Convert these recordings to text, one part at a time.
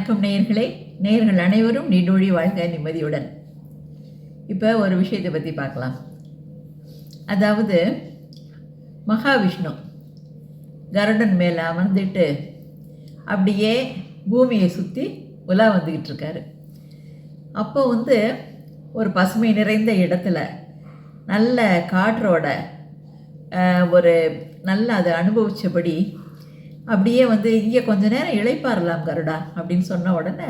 வணக்கம் நேயர்களே. நேயர்கள் அனைவரும் நீடோழி வாழ்க நிம்மதியுடன். இப்போ ஒரு விஷயத்தை பற்றி பார்க்கலாம். அதாவது மகாவிஷ்ணு கருடன் மேலே அமர்ந்துட்டு அப்படியே பூமியை சுற்றி உலா வந்துக்கிட்டு இருக்காரு. அப்போ வந்து ஒரு பசுமை நிறைந்த இடத்துல நல்ல காற்றோட ஒரு நல்ல அதை அனுபவித்தபடி அப்படியே வந்து இங்கே கொஞ்ச நேரம் இழைப்பாரலாம் கருடா அப்படின்னு சொன்ன உடனே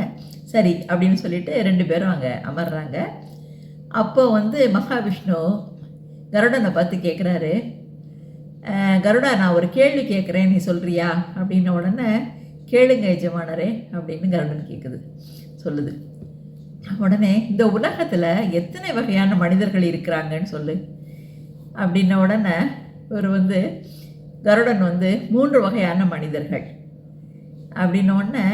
சரி அப்படின்னு சொல்லிட்டு ரெண்டு பேரும் அங்கே அமர்றாங்க. அப்போ வந்து மகாவிஷ்ணு கருடனை பார்த்து கேட்குறாரு கருடா நான் ஒரு கேள்வி கேட்குறேன் நீ சொல்கிறியா அப்படின்ன உடனே கேளுங்க எஜமானரே அப்படின்னு கருடன் கேட்குது சொல்லுது. உடனே இந்த உலகத்தில் எத்தனை வகையான மனிதர்கள் இருக்கிறாங்கன்னு சொல்லு அப்படின்ன உடனே ஒரு வந்து கருடன் வந்து மூன்று வகையான மனிதர்கள். அப்படின்னோடனே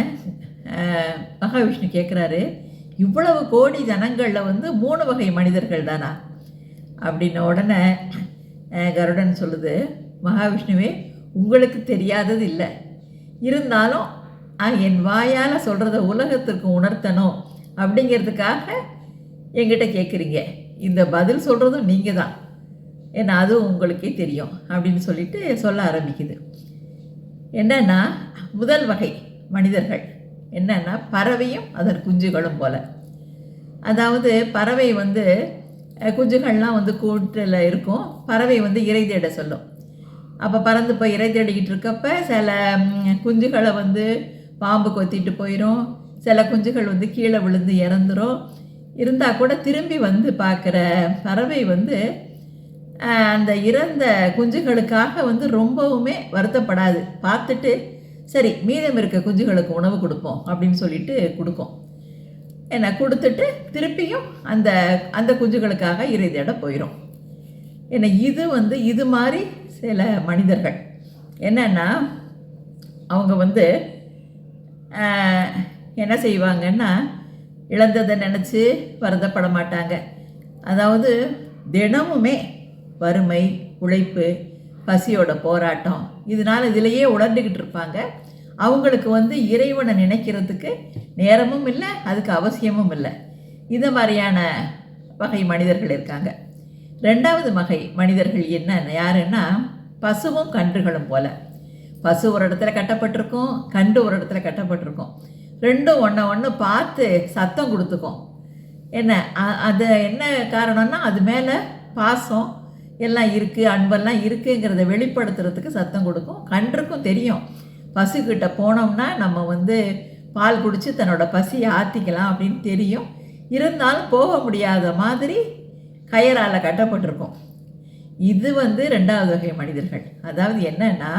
மகாவிஷ்ணு கேட்குறாரு இவ்வளவு கோடி ஜனங்களில் வந்து மூணு வகை மனிதர்கள் தானா? அப்படின்ன உடனே கருடன் சொல்லுது மகாவிஷ்ணுவே உங்களுக்கு தெரியாதது இல்லை. இருந்தாலும் என் வாயால் சொல்கிறத உலகத்திற்கு உணர்த்தணும் அப்படிங்கிறதுக்காக எங்கிட்ட கேட்குறீங்க இந்த பதில் சொல்கிறதும் நீங்கள் தான் ஏன்னா அதுவும் உங்களுக்கே தெரியும் அப்படின்னு சொல்லிட்டு சொல்ல ஆரம்பிக்குது. என்னன்னா முதல் வகை மனிதர்கள் என்னன்னா பறவையும் அதன் குஞ்சுகளும் போல. அதாவது பறவை வந்து குஞ்சுகள்லாம் வந்து கூட்டில் இருக்கும். பறவை வந்து இறை தேட சொல்லும். அப்போ பறந்து போய் இறை தேடிக்கிட்டு இருக்கப்ப சில குஞ்சுகளை வந்து பாம்பு கொத்திட்டு போயிடும் சில குஞ்சுகள் வந்து கீழே விழுந்து இறந்துடும் இருந்தால் கூட திரும்பி வந்து பார்க்குற பறவை வந்து அந்த இறந்த குஞ்சுகளுக்காக வந்து ரொம்பவுமே வருத்தப்படாது. பார்த்துட்டு சரி மீதம் இருக்க குஞ்சுகளுக்கு உணவு கொடுப்போம் அப்படின்னு சொல்லிட்டு கொடுக்கும். என்ன கொடுத்துட்டு திருப்பியும் அந்த அந்த குஞ்சுகளுக்காக இறை தேட போயிடும் என்ன இது வந்து இது மாதிரி சில மனிதர்கள். என்னன்னா அவங்க வந்து என்ன செய்வாங்கன்னா இழந்ததை நினச்சி வருத்தப்பட மாட்டாங்க. அதாவது தினமுமே வறுமை உழைப்பு பசியோட போராட்டம். இதனால் இதிலையே உணர்ந்துக்கிட்டு இருப்பாங்க. அவங்களுக்கு வந்து இறைவனை நினைக்கிறதுக்கு நேரமும் இல்லை அதுக்கு அவசியமும் இல்லை. இந்த மாதிரியான வகை மனிதர்கள் இருக்காங்க. ரெண்டாவது வகை மனிதர்கள் என்ன யாருன்னா பசுவும் கன்றுகளும் போல. பசு ஒரு இடத்துல கட்டப்பட்டிருக்கும் கன்று ஒரு இடத்துல கட்டப்பட்டிருக்கும். ரெண்டும் ஒன்றை ஒன்று பார்த்து சத்தம் கொடுத்துக்கும். என்ன அது என்ன காரணம்னா அது மேலே பாசம் எல்லாம் இருக்குது அன்பெல்லாம் இருக்குங்கிறத வெளிப்படுத்துறதுக்கு சத்தம் கொடுக்கும். கன்றுக்கும் தெரியும். பசுக்கிட்ட போனோம்னா நம்ம வந்து பால் குடித்து தன்னோட பசியை ஆற்றிக்கலாம் அப்படின்னு தெரியும். இருந்தாலும் போக முடியாத மாதிரி கயரால் கட்டப்பட்டிருக்கும். இது வந்து ரெண்டாவது வகை மனிதர்கள். அதாவது என்னன்னா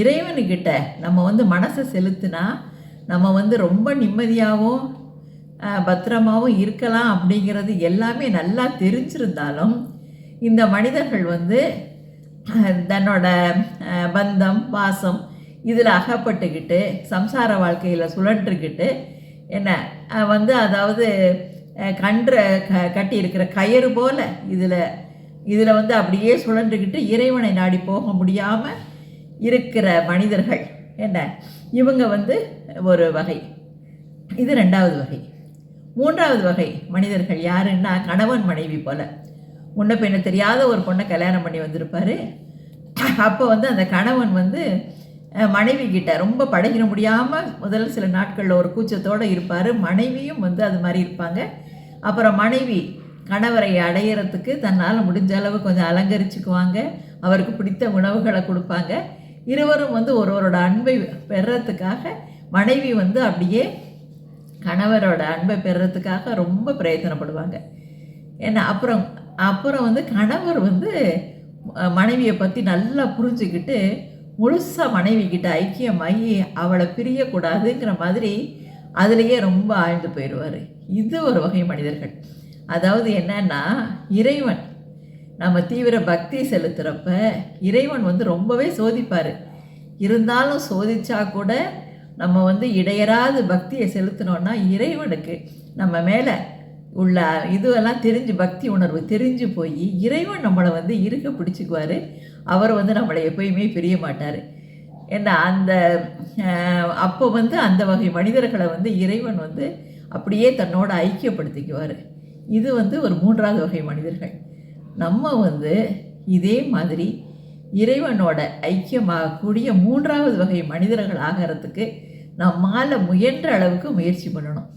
இறைவனுக்கிட்ட நம்ம வந்து மனசை செலுத்தினா நம்ம வந்து ரொம்ப நிம்மதியாகவும் பத்திரமாகவும் பத்திரமாவும் இருக்கலாம் அப்படிங்கிறது எல்லாமே நல்லா தெரிஞ்சிருந்தாலும் இந்த மனிதர்கள் வந்து தன்னோட பந்தம் பாசம் இதில் அகப்பட்டுக்கிட்டு சம்சார வாழ்க்கையில் சுழன்றுக்கிட்டு என்ன வந்து அதாவது கன்ற க கட்டி இருக்கிற கயிறு போல் இதில் இதில் வந்து அப்படியே சுழன்றுக்கிட்டு இறைவனை நாடி போக முடியாமல் இருக்கிற மனிதர்கள் என்ன இவங்க வந்து ஒரு வகை. இது ரெண்டாவது வகை. மூன்றாவது வகை மனிதர்கள் யாருன்னா கணவன் மனைவி போல. முன்ன பெண்ணை தெரியாத ஒரு பொண்ணை கல்யாணம் பண்ணி வந்திருப்பாரு. அப்போ வந்து அந்த கணவன் வந்து மனைவி கிட்ட ரொம்ப பழகிட முடியாமல் முதல் சில நாட்களில் ஒரு கூச்சத்தோடு இருப்பார். மனைவியும் வந்து அது மாதிரி இருப்பாங்க. அப்புறம் மனைவி கணவரை அடையிறதுக்கு தன்னால் முடிஞ்ச அளவு கொஞ்சம் அலங்கரிச்சுக்குவாங்க. அவருக்கு பிடித்த உணவுகளை கொடுப்பாங்க. இருவரும் வந்து ஒருவரோட அன்பை பெறத்துக்காக மனைவி வந்து அப்படியே கணவரோட அன்பை பெறத்துக்காக ரொம்ப பிரயத்தனப்படுவாங்க. ஏன்னா அப்புறம் அப்புறம் வந்து கணவர் வந்து மனைவியை பற்றி நல்லா புரிஞ்சுக்கிட்டு முழுசாக மனைவிக்கிட்ட ஐக்கியமாகி அவளை பிரியக்கூடாதுங்கிற மாதிரி அதுலேயே ரொம்ப ஆழ்ந்து போயிடுவார். இது ஒரு வகை மனிதர்கள். அதாவது என்னன்னா இறைவன் நம்ம தீவிர பக்தி செலுத்துகிறப்ப இறைவன் வந்து ரொம்பவே சோதிப்பார். இருந்தாலும் சோதிச்சா கூட நம்ம வந்து இடையராது பக்தியை செலுத்தினோன்னா இறைவனுக்கு நம்ம மேலே உள்ள இதுவெல்லாம் தெரிஞ்சு பக்தி உணர்வு தெரிஞ்சு போய் இறைவன் நம்மளை வந்து இருக்க பிடிச்சிக்குவார். அவர் வந்து நம்மளை எப்பயுமே பிரிய மாட்டார். ஏன்னா அந்த அப்போ வந்து அந்த வகை மனிதர்களை வந்து இறைவன் வந்து அப்படியே தன்னோட ஐக்கியப்படுத்திக்குவார். இது வந்து ஒரு மூன்றாவது வகை மனிதர்கள். நம்ம வந்து இதே மாதிரி இறைவனோட ஐக்கியமாகக்கூடிய மூன்றாவது வகை மனிதர்கள் ஆகிறதுக்கு நம்மால் முயன்ற அளவுக்கு முயற்சி பண்ணணும்.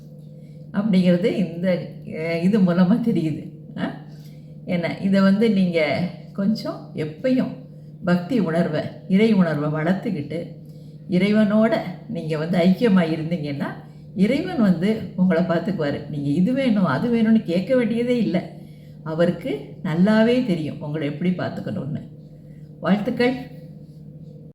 அப்படிங்கிறது இந்த இது மூலமாக தெரியுது. ஆ? என்ன இதை வந்து நீங்கள் கொஞ்சம் எப்பையும் பக்தி உணர்வை இறை உணர்வை வளர்த்துக்கிட்டு இறைவனோட நீங்கள் வந்து ஐக்கியமாக இருந்தீங்கன்னா இறைவன் வந்து உங்களை பார்த்துக்குவார். நீங்கள் இது வேணும் அது வேணும்னு கேட்க வேண்டியதே இல்லை. அவருக்கு நல்லாவே தெரியும் உங்களை எப்படி பார்த்துக்கணும்னு. வாழ்த்துக்கள்.